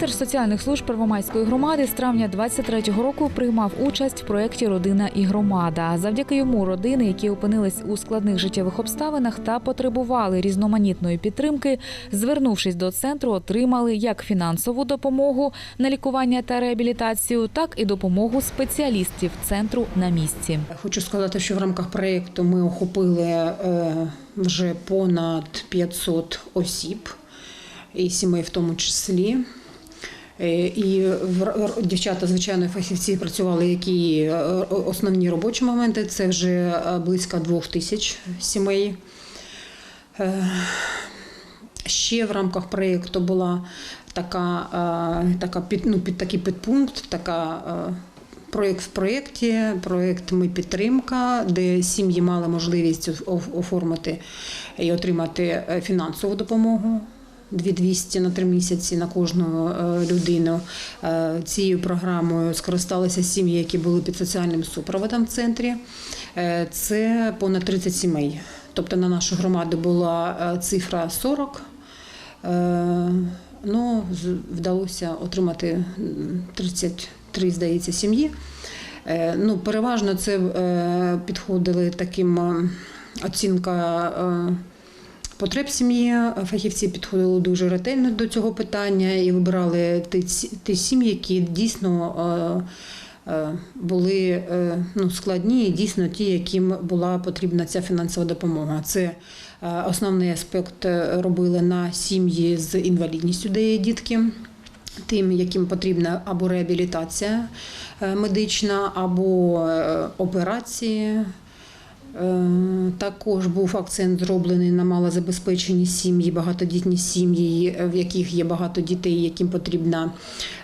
Центр соціальних служб Первомайської громади з травня 23-го року приймав участь в проєкті Родина і громада. Завдяки йому родини, які опинились у складних життєвих обставинах та потребували різноманітної підтримки, звернувшись до центру, отримали як фінансову допомогу на лікування та реабілітацію, так і допомогу спеціалістів центру на місці. Хочу сказати, що в рамках проєкту ми охопили е, вже понад 500 осіб, і сімей в тому числі. Е, І дівчата, звичайно, фахівці працювали, які е, основні робочі моменти. Це вже е, близько двох тисяч сімей. Ще в рамках проєкту була така, така під, ну, під такий підпункт, така проєкт в проєкті, проєкт Ми підтримка, де сім'ї мали можливість оформити і отримати фінансову допомогу. 2200 на три місяці на кожну е, людину. Е, Цією програмою скористалися сім'ї, які були під соціальним супроводом в центрі. Е, Це понад 30 сімей. Тобто на нашу громаду була цифра 40. Е, Ну, вдалося отримати 33, здається, сім'ї. Ну, переважно це підходили таким оцінка потреб сім'ї. Фахівці підходили дуже ретельно до цього питання і вибирали ті, сім'ї, які дійсно е, е, були е, ну, складні, і дійсно ті, яким була потрібна ця фінансова допомога. Це е, основний аспект е, робили на сім'ї з інвалідністю, де є дітки. Тим, яким потрібна або реабілітація е, медична, або е, операції. Е, Також був акцент зроблений на малозабезпечені сім'ї, багатодітні сім'ї, в яких є багато дітей, яким потрібно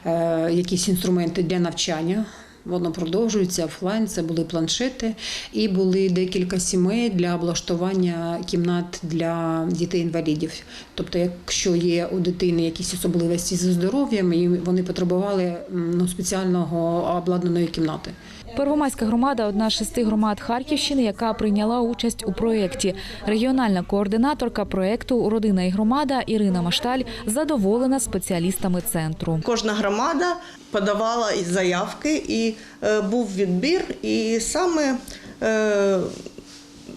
е, якісь інструменти для навчання. Воно продовжується офлайн. Це були планшети, і були декілька сімей для облаштування кімнат для дітей-інвалідів. Тобто, якщо є у дитини якісь особливості зі здоров'ям, і вони потребували ну, спеціального обладнаної кімнати. Первомайська громада одна з шести громад Харківщини, яка прийняла участь у проєкті. Регіональна координаторка проєкту Родина і громада Ірина Машталь задоволена спеціалістами центру. Кожна громада подавала заявки, і е, був відбір. І саме е,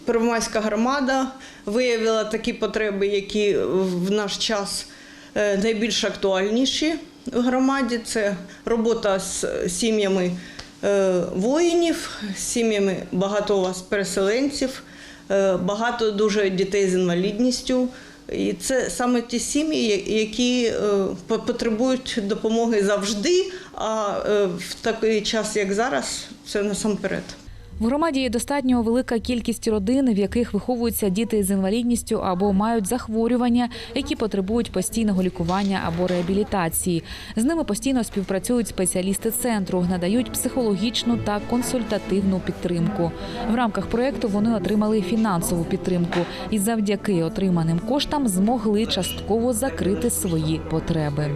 Первомайська громада виявила такі потреби, які в наш час е, найбільш актуальніші в громаді. Це робота з сім'ями воїнів, сім'ями багато у вас переселенців, е, багато дуже дітей з інвалідністю. І це саме ті сім'ї, які е, по- потребують допомоги завжди, а е, в такий час, як зараз, це насамперед. В громаді є достатньо велика кількість родин, в яких виховуються діти з інвалідністю або мають захворювання, які потребують постійного лікування або реабілітації. З ними постійно співпрацюють спеціалісти центру, надають психологічну та консультативну підтримку. В рамках проєкту вони отримали фінансову підтримку і завдяки отриманим коштам змогли частково закрити свої потреби.